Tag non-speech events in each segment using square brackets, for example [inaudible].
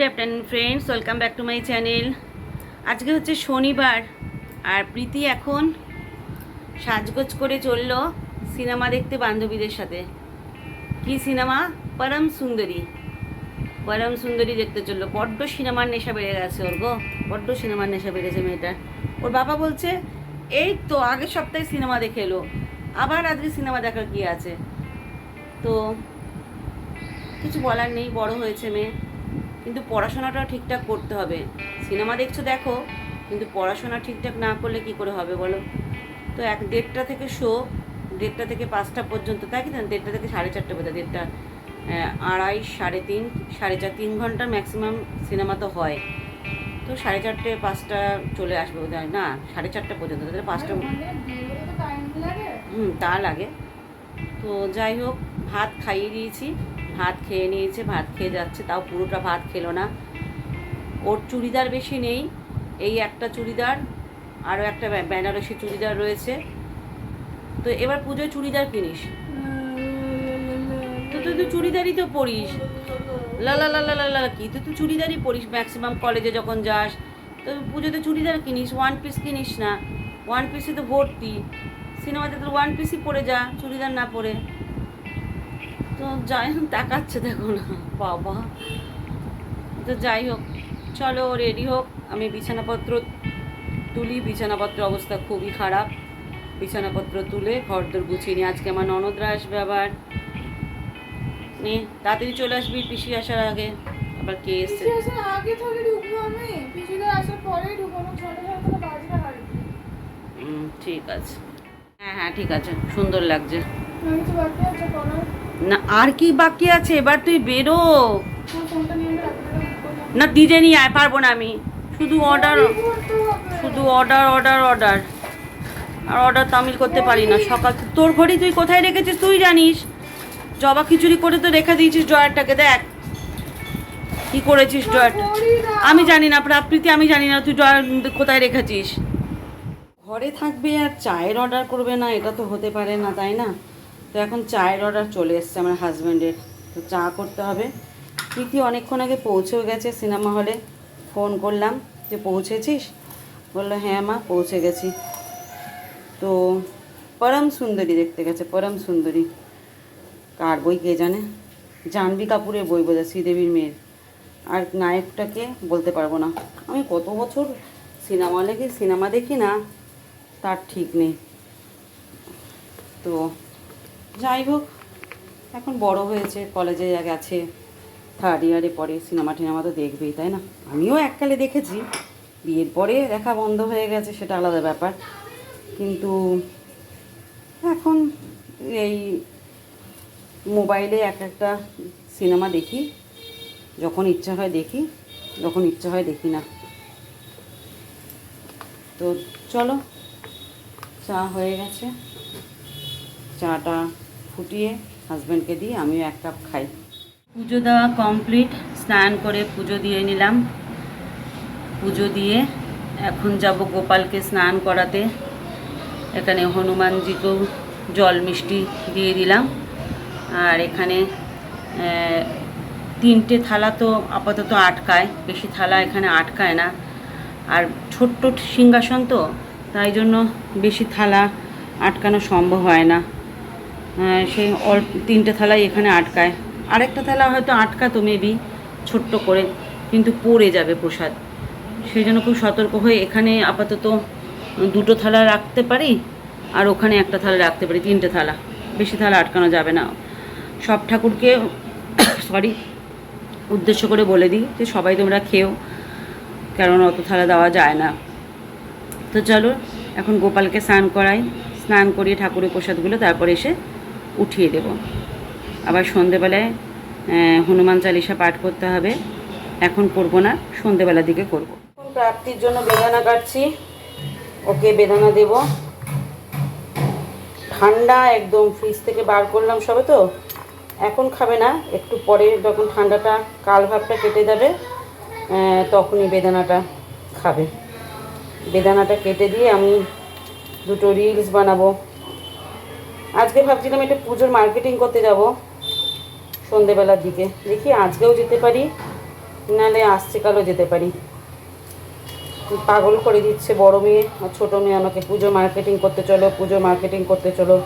Good afternoon friends welcome back to my channel আজকে হচ্ছে শনিবার আর প্রীতি এখন সাজগোজ করে চলল সিনেমা দেখতে বান্ধবীদের সাথে। কি সিনেমা? পরম সুন্দরী। পরম সুন্দরী দেখতে চলল। বড্ড সিনেমার নেশা বেড়ে গেছে ওর গো। বড্ড সিনেমার নেশা বেড়েছে মেয়েটার। ওর বাবা বলছে, এই তো আগের সপ্তাহে সিনেমা দেখে এলো। আবার আজকে সিনেমা দেখার কি আছে? তো কিছু বলার নেই, বড় হয়েছে মেয়ে। কিন্তু পড়াশোনাটাও ঠিকঠাক করতে হবে। সিনেমা দেখছ দেখো কিন্তু পড়াশোনা ঠিকঠাক না করলে কি করে হবে বলো? তো এক দেড়টা থেকে শো দেড়টা থেকে পাঁচটা পর্যন্ত তাই কি না দেড়টা থেকে সাড়ে চারটে পর্যন্ত দেড়টা আড়াই সাড়ে তিন সাড়ে চার তিন ঘণ্টার ম্যাক্সিমাম সিনেমা তো হয়। তো সাড়ে চারটে পাঁচটা চলে আসবে না সাড়ে চারটা পর্যন্ত তাহলে পাঁচটা হুম তা লাগে। তো যাই হোক ভাত খাইয়ে দিয়েছি। ভাত খেয়ে নিয়েছে, ভাত খেয়ে যাচ্ছে, তাও পুরোটা ভাত খেলো না। ওর চুড়িদার বেশি নেই, এই একটা চুড়িদার, আরও একটা বেনারসি চুড়িদার রয়েছে। তো এবার পুজোয় চুড়িদার কিনিস? তো তুই তো চুড়িদারই তো পরিস। লা লা লা লা লা লা, কি? তুই তো চুড়িদারই পরিস ম্যাক্সিমাম কলেজে যখন যাস। তো পুজোতে চুড়িদার কিনিস ওয়ান পিস কিনিস না। ওয়ান পিসে তো ভর্তি। সিনেমাতে তো ওয়ান পিসই পরে যা, চুড়িদার না পরে তো যাই হোক তাকাচ্ছে দেখো না বাবা। তো যাই হোক চলো রেডি হোক। আমি বিছানাপত্র তুলি বিছানাপত্রের অবস্থা খুবই খারাপ। বিছানাপত্র তুলে ঘর ঘরদোর গুছিয়ে নিই। আজকে আমার ননদরা আসবে আবার। নে তাড়াতাড়ি চলে আসবি পিসি আসার আগে। আবার কে এসছে? আগে তাহলে ঢুকবো আমি। পিছিয়ে আসার ঢুকবো ছটা সাতটা বাজবে ঠিক আছে। হ্যাঁ হ্যাঁ ঠিক আছে। সুন্দর লাগছে। আমি তো বাকি আছে না, আর কি বাকি আছে? এবার তুই বেরো। না ডিজে নিয়ে আয়, পারব না আমি। শুধু অর্ডার? শুধু অর্ডার অর্ডার অর্ডার আর অর্ডার তামিল করতে পারি না। সকাল তোর ঘড়ি তুই কোথায় রেখেছিস তুই জানিস? জবা খিচুড়ি করে তো রেখে দিয়েছিস ড্রয়ারটাকে, দেখ। কি করেছিস ড্রয়ারটা? আমি জানি না প্রাপ্রীতি আমি জানি না তুই ড্রয়ার কোথায় রেখেছিস। ঘরে থাকবে আর চায়ের অর্ডার করবে না, এটা তো হতে পারে না, তাই না? তো এখন চায়ের অর্ডার চলে এসছে আমার হাজব্যান্ডের তো চা করতে হবে। প্রীতি অনেকক্ষণ আগে পৌঁছেও গেছে সিনেমা হলে ফোন করলাম যে, পৌঁছেছিস? বলল হ্যাঁ মা, পৌঁছে গেছি। তো পরম সুন্দরী দেখতে গেছে, পরম সুন্দরী। কার বই কে জানে? জাহ্নবী কাপুরের বই বোঝা শ্রীদেবীর মেয়ের। আর নায়কটাকে বলতে পারব না। আমি কত বছর সিনেমা হলে সিনেমা দেখি না, তার ঠিক নেই। তো যাই হোক, এখন বড় হয়েছে কলেজে গেছে থার্ড ইয়ারে পরে সিনেমা টিনেমা তো দেখবেই, তাই না? আমিও এককালে দেখেছি, বিয়ের পরে দেখা বন্ধ হয়ে গেছে, সেটা আলাদা ব্যাপার। কিন্তু এখন এই মোবাইলে এক একটা সিনেমা দেখি, যখন ইচ্ছা হয় দেখি, যখন ইচ্ছা হয় দেখি না। তো চলো, চা হয়ে গেছে। চাটা ফুটিয়ে হাজব্যান্ডকে দিয়ে আমিও এক কাপ খাই। পুজো দেওয়া কমপ্লিট স্নান করে পুজো দিয়ে নিলাম। পুজো দিয়ে এখন যাব গোপালকে স্নান করাতে। এখানে হনুমানজিকেও জল মিষ্টি দিয়ে দিলাম। আর এখানে তিনটে থালা তো আপাতত আটকায়, বেশি থালা এখানে আটকায় না। আর ছোট্ট সিংহাসন তো, তাই জন্য বেশি থালা আটকানো সম্ভব হয় না। সেই অল্প তিনটে থালাই এখানে আটকায়। আরেকটা থালা হয়তো আটকাতো মেবি ছোট্ট করে, কিন্তু পড়ে যাবে প্রসাদ। সেই জন্য খুব সতর্ক হয়ে এখানে আপাতত দুটো থালা রাখতে পারি, আর ওখানে একটা থালা রাখতে পারি, তিনটে থালা। বেশি থালা আটকানো যাবে না। সব ঠাকুরকে [coughs] সরি উদ্দেশ্য করে বলে দিই যে সবাই তোমরা খেও কারণ অত থালা দেওয়া যায় না। তো চলো, এখন গোপালকে স্নান করাই। স্নান করিয়ে ঠাকুরের প্রসাদগুলো তারপর এসে উঠিয়ে দেব। আবার সন্ধেবেলায় হনুমান চালিসা পাঠ করতে হবে। এখন করব না, সন্ধেবেলার দিকে করব। প্রাপ্তির জন্য বেদানা কাটছি। ওকে বেদানা দেব। ঠান্ডা একদম ফ্রিজ থেকে বার করলাম সবে তো। এখন খাবে না, একটু পরে যখন ঠান্ডাটা, কাল ভাবটা কেটে যাবে তখনই বেদানাটা খাবে। বেদানাটা কেটে দিয়ে আমি দুটো রিলস বানাবো। আজকে ভাবছিলাম এটা পুজোর মার্কেটিং করতে যাব সন্ধেবেলার দিকে। দেখি আজকেও যেতে পারি নাহলে আসছে কালও যেতে পারি। পাগল করে দিচ্ছে বড় মেয়ে আর ছোটো মেয়ে আমাকে। পুজো মার্কেটিং করতে চলো, পুজো মার্কেটিং করতে চলো।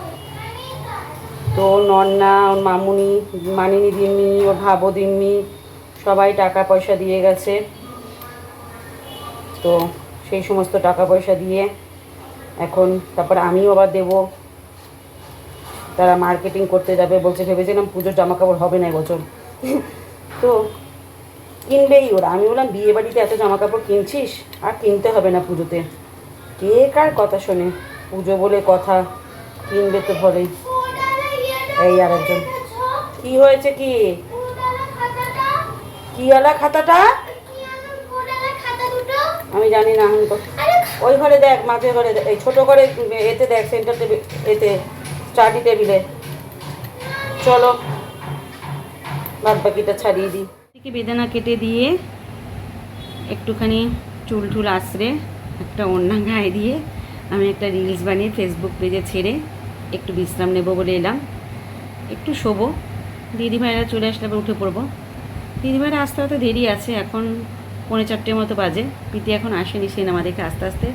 তো নন্না, ওর মামুনি, মানিনি দিননি ওর ভাবো দিননি সবাই টাকা পয়সা দিয়ে গেছে। তো সেই সমস্ত টাকা পয়সা দিয়ে এখন তারপর আমিও আবার দেবো। তারা মার্কেটিং করতে যাবে, বলছে ভেবেছিলাম পুজোর জামা কাপড় হবে না এবছর। তো কিনবেই ওরা। আমি বললাম, বিয়ে বাড়িতে এত জামা কাপড় কিনছিস? আর কিনতে হবে না পুজোতে। কে কার কথা শোনে? পুজো বলে কথা, কিনবে তো ঘরেই এই আর একজন। কি হয়েছে কি? কি আলা খাতাটা? আমি জানি না তো। ওই ঘরে দেখ, মাঝে ঘরে এই ছোট ঘরে এতে দেখ সেন্টার এতে। স্টাডি টেবিলে। চলো বাদ বাকিটা ছাড়িয়ে দিই। থেকে বেদানা কেটে দিয়ে একটুখানি চুল টুল আশ্রে একটা ওড়না গায়ে দিয়ে আমি একটা রিলস বানিয়ে ফেসবুক পেজে ছেড়ে একটু বিশ্রাম নেব বলে এলাম। একটু শোবো। দিদিভাইরা চলে আসলে আবার উঠে পড়ব। দিদিভাইরা আসতে হয়তো দেরি আছে, এখন পৌনে চারটের মতো বাজে। প্রীতি এখন আসেনি সিনেমা দেখে আস্তে আস্তে।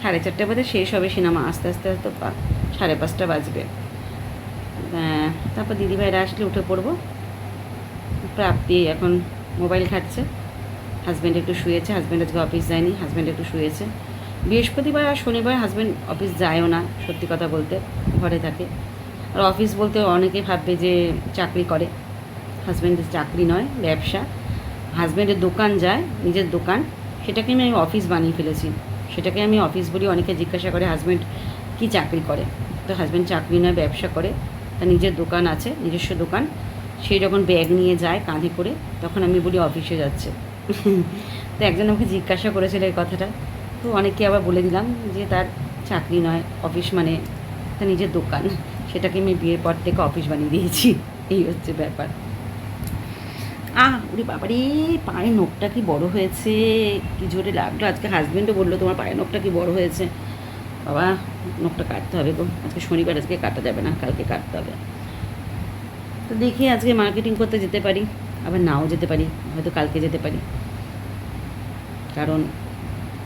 সাড়ে চারটে বাজে, শেষ হবে সিনেমা আস্তে আস্তে হয়তো সাড়ে পাঁচটা বাজবে। তারপর দিদিভাইরা আসলে উঠে পড়ব। প্রাপ্তি এখন মোবাইল ঘাটছে। হাজব্যান্ড একটু শুয়েছে হাজব্যান্ড আজকে অফিস যায়নি হাজব্যান্ড একটু শুয়েছে। বৃহস্পতিবার আর শনিবার হাজব্যান্ড অফিস যায়ও না, সত্যি কথা বলতে, ঘরে থাকে। আর অফিস বলতে অনেকে ভাববে যে চাকরি করে। হাজব্যান্ডের চাকরি নয়, ব্যবসা। হাজব্যান্ডের দোকান যায়, নিজের দোকান। সেটাকে আমি অফিস বানিয়ে ফেলেছি। সেটাকে আমি অফিস বলি, অনেকে জিজ্ঞাসা করে হাজব্যান্ড কি চাকরি করে? তো হাজব্যান্ড চাকরি নয়, ব্যবসা করে, তার নিজের দোকান আছে, নিজস্ব দোকান। সেই যখন ব্যাগ নিয়ে যায়, কাঁধে করে। তখন আমি বলি অফিসে যাচ্ছে। তো একজন আমাকে জিজ্ঞাসা করেছিল এই কথাটা। তো অনেককে আবার বলে দিলাম যে, তার চাকরি নয় অফিস মানে তার নিজের দোকান। সেটাকে আমি বিয়ের পর থেকে অফিস বানিয়ে দিয়েছি। এই হচ্ছে ব্যাপার। আহ, ওরে বাবারে, পায়ের নখটা কি বড় হয়েছে? কি জোরে লাগল? আজকে হাজবেন্ডও বলল, তোমার পায়ের নখটা কি বড় হয়েছে? বাবা, নখটা কাটতে হবে গো। আজকে শনিবার, আজকে কাটা যাবে না, কালকে কাটতে হবে। তো দেখি আজকে মার্কেটিং করতে যেতে পারি, আবার নাও যেতে পারি, হয়তো কালকে যেতে পারি। কারণ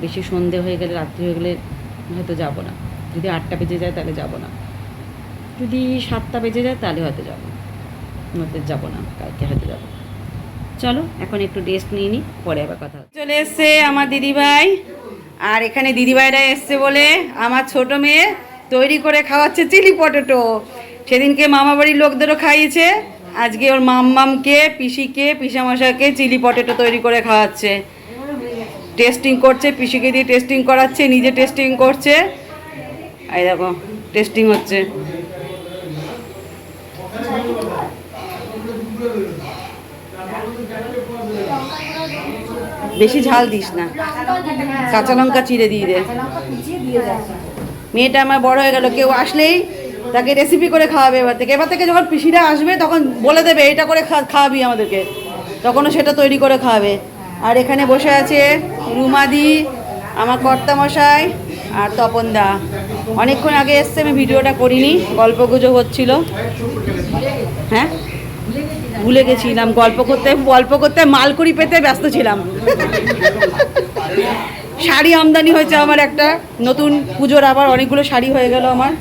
বেশি সন্ধে হয়ে গেলে, রাত্রি হয়ে গেলে হয়তো যাব না। যদি আটটা বেজে যায় তাহলে যাব না। যদি সাতটা বেজে যায় তাহলে হয়তো যাব। নয়তো যাব না, কালকে হয়তো যাব। চলো, এখন একটু রেস্ট নিয়ে নিই পরে আবার কথা চলে এসছে আমার দিদিভাই। আর এখানে দিদিভাইরা এসছে বলে আমার ছোট মেয়ে তৈরি করে খাওয়াচ্ছে চিলি পটেটো। সেদিনকে মামা বাড়ির লোকদেরও খাইয়েছে। আজকে ওর মাম্মামকে, পিসিকে পিসামশাকে চিলি পটেটো তৈরি করে খাওয়াচ্ছে। টেস্টিং করছে, পিসিকে দিয়ে টেস্টিং করাচ্ছে, নিজে টেস্টিং করছে। এই দেখো, টেস্টিং হচ্ছে। বেশি ঝাল দিস না। কাঁচা লঙ্কা চিড়ে দিয়ে দে। মেয়েটা আমার বড় হয়ে গেল, কেউ আসলেই তাকে রেসিপি করে খাওয়াবে এবার থেকে। এবার থেকে যখন পিসিরা আসবে, তখন বলে দেবে, এটা করে খাওয়াবি আমাদেরকে। তখনও সেটা তৈরি করে খাওয়াবে। আর এখানে বসে আছে রুমাদি, আমার কর্তামশাই আর তপনদা। অনেকক্ষণ আগে এসছে, আমি ভিডিওটা করিনি গল্প গুজব হচ্ছিল। হ্যাঁ? ভুলে গেছিলাম, গল্প করতে গল্প করতে মালকুড়ি পেতে ব্যস্ত ছিলাম। শাড়ি আমদানি হয়েছে আমার একটা, নতুন পুজোর আবার অনেকগুলো শাড়ি হয়ে গেল আমার।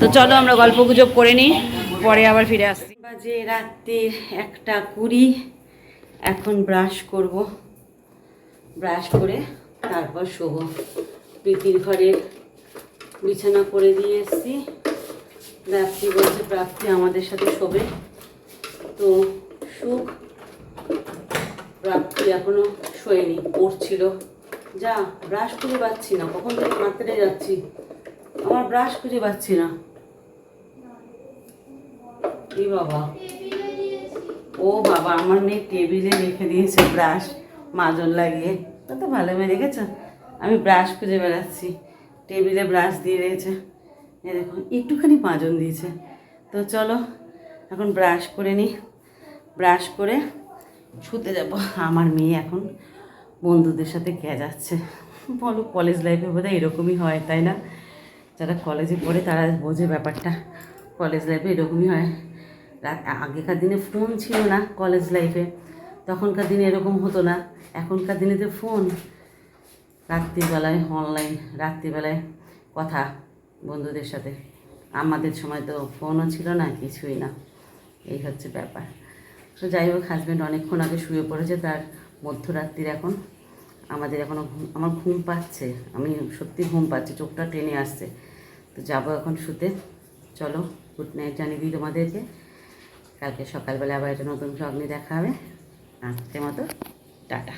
তো চলো আমরা গল্প গুজব করে নিই, পরে আবার ফিরে আসছি। বাজে রাত্রির একটা কুড়ি, এখন ব্রাশ করব। ব্রাশ করে তারপর শোবো। প্রীতির ঘরের বিছানা করে দিয়ে এসছি। প্রাপ্তি বলছে প্রাপ্তি আমাদের সাথে শোবে। তো সুখ। রাত্রি এখনও শোয়নি, পড়ছিল। যা ব্রাশ খুঁজে পাচ্ছি না, কখন থেকে মার্কেটে যাচ্ছি? আমার ব্রাশ খুঁজে পাচ্ছি না। এই বাবা? ও বাবা, আমার মেয়ে টেবিলে রেখে দিয়েছে ব্রাশ মাজন লাগিয়ে। তা তো ভালো মেয়ে রেখেছ আমি ব্রাশ খুঁজে বেড়াচ্ছি। টেবিলে ব্রাশ দিয়ে রয়েছে এ দেখুন, একটুখানি মাজন দিয়েছে। তো চলো এখন ব্রাশ করে নিই ব্রাশ করে শুতে যাব। আমার মেয়ে এখন বন্ধুদের সাথে কে যাচ্ছে। বলো কলেজ লাইফে বোধহয় এরকমই হয়, তাই না? যারা কলেজে পড়ে তারা বোঝে ব্যাপারটা। কলেজ লাইফে এরকমই হয়। আগেকার দিনে ফোন ছিল না কলেজ লাইফে তখনকার দিনে এরকম হতো না। এখনকার দিনে তো ফোন রাত্রিবেলায় অনলাইন রাত্রিবেলায় কথা বন্ধুদের সাথে। আমাদের সময় তো ফোনও ছিল না, কিছুই না। এই হচ্ছে ব্যাপার। তো যাই হোক হাজব্যান্ড অনেকক্ষণ আগে শুয়ে পড়েছে, তার মধ্যরাত্রির এখন আমাদের এখনও ঘুম, আমার ঘুম পাচ্ছে, আমি সত্যি ঘুম পাচ্ছে, চোখটা টেনে আসছে। তো যাব এখন শুতে। চলো গুড নাইট জানিয়ে দিই তোমাদেরকে। কালকে সকালবেলা আবার একটা নতুন ভ্লগ নিয়ে দেখা হবে। আজকের মতো, টাটা।